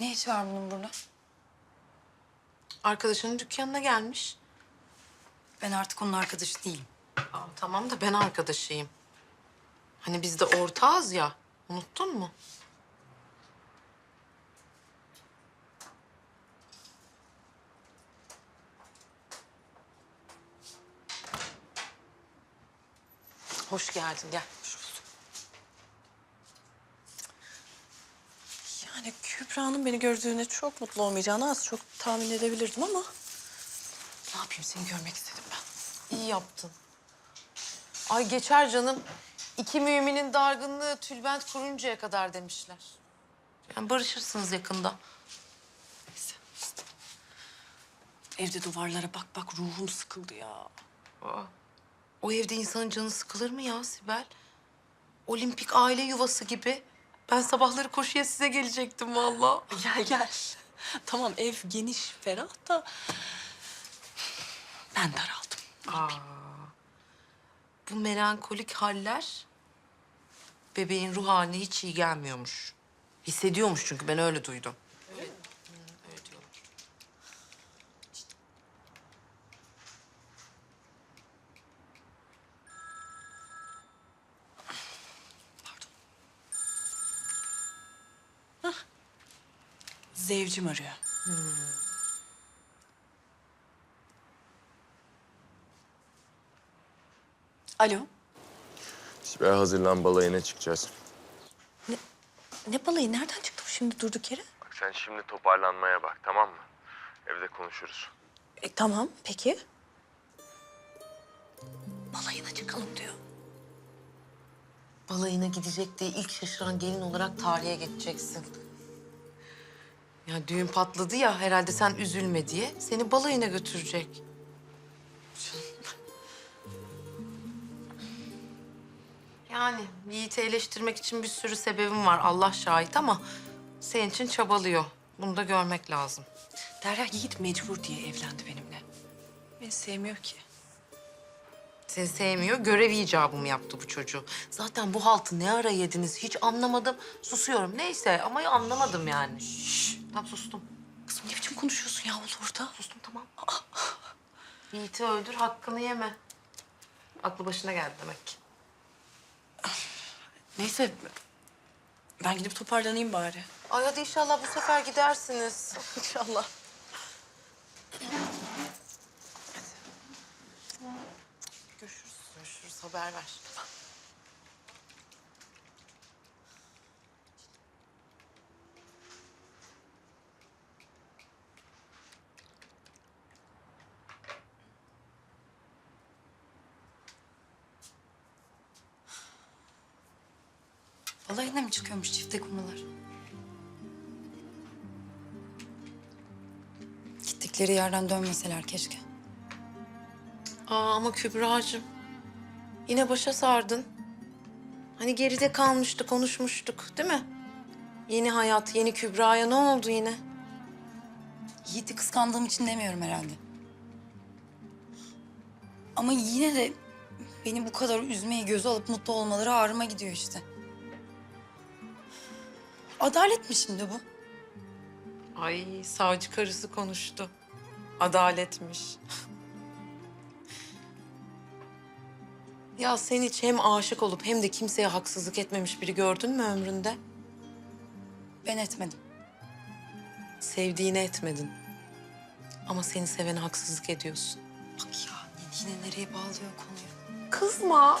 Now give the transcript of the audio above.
Ne işi var bunun burada? Arkadaşının dükkanına gelmiş. Ben artık onun arkadaşı değilim. Aa, tamam da ben arkadaşıyım. Hani biz de ortağız ya. Unuttun mu? Hoş geldin gel. Yani Kübra'nın beni gördüğüne çok mutlu olmayacağını az çok tahmin edebilirdim ama... Ne yapayım seni görmek istedim ben. İyi yaptın. Ay geçer canım. İki müminin dargınlığı tülbent kuruncaya kadar demişler. Yani barışırsınız yakında. Neyse. Evde duvarlara bak bak ruhum sıkıldı ya. Aa, o evde insanın canı sıkılır mı ya Sibel? Olimpik aile yuvası gibi. Ben sabahları koşuya size gelecektim vallahi. Gel gel. Tamam ev geniş, ferah da... Ben daraldım. Aa, bu melankolik haller bebeğin ruh haline hiç iyi gelmiyormuş. Hissediyormuş çünkü ben öyle duydum. Zevcim arıyor. Alo. Sibel hazırlan balayına çıkacağız. Ne balayı? Nereden çıktı bu şimdi durduk yere? Bak sen şimdi toparlanmaya bak tamam mı? Evde konuşuruz. E, tamam, peki. Balayına çıkalım diyor. Balayına gidecek diye ilk şaşıran gelin olarak tarihe geçeceksin. Ya düğün patladı ya herhalde sen üzülme diye seni balayına götürecek. Yani Yiğit'i eleştirmek için bir sürü sebebim var Allah şahit ama senin için çabalıyor. Bunu da görmek lazım. Derya Yiğit mecbur diye evlendi benimle. Beni sevmiyor ki. Seni sevmiyor, görev icabı mı yaptı bu çocuğu? Zaten bu haltı ne ara yediniz hiç anlamadım. Susuyorum neyse ama anlamadım yani. Şşş, tamam sustum. Kızım ne biçim konuşuyorsun ya orada? Sustum tamam. Yiğit'i öldür, hakkını yeme. Aklı başına geldi demek ki. Neyse ben gidip toparlanayım bari. Ay hadi inşallah bu sefer gidersiniz. İnşallah. Görüşürüz. Görüşürüz, haber ver. Balayına mı çıkıyormuş çifte kumrular? Gittikleri yerden dönmeseler keşke. Aa ama Kübra'cığım. Yine başa sardın. Hani geride kalmıştı, konuşmuştuk değil mi? Yeni hayat, yeni Kübra'ya ne oldu yine? Yiğit'i kıskandığım için demiyorum herhalde. Ama yine de beni bu kadar üzmeyi göze alıp mutlu olmaları ağrıma gidiyor işte. Adalet mi şimdi bu? Ay savcı karısı konuştu. Adaletmiş. ya sen hiç hem aşık olup hem de kimseye haksızlık etmemiş biri gördün mü ömründe? Ben etmedim. Sevdiğini etmedin. Ama seni sevene haksızlık ediyorsun. Bak ya yine nereye bağlıyor konuyu. Kızma.